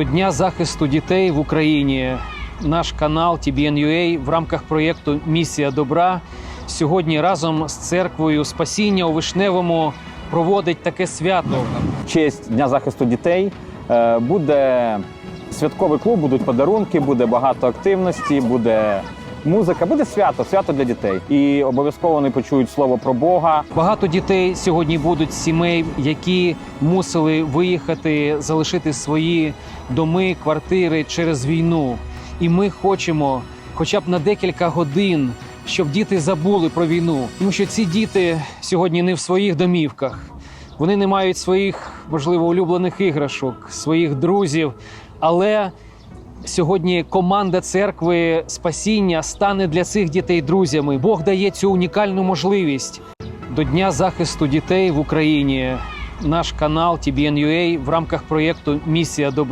До Дня захисту дітей в Україні наш канал TBN.UA в рамках проєкту Місія добра сьогодні разом з церквою Спасіння у Вишневому проводить таке свято. Честь Дня захисту дітей е, буде святковий клуб, будуть подарунки, буде багато активності, буде музика, буде свято, свято для дітей. І обов'язково вони почують слово про Бога. Багато дітей сьогодні будуть сімей, які мусили виїхати, залишити свої доми, квартири через війну. І ми хочемо, хоча б на декілька годин, щоб діти забули про війну, тому що ці діти сьогодні не в своїх домівках. Вони не мають своїх, можливо, улюблених іграшок, своїх друзів. Але сьогодні команда церкви спасіння стане для цих дітей друзями. Бог дає цю унікальну можливість. До Дня захисту дітей в Україні наш канал TBN.UA в рамках проєкту Місія добра.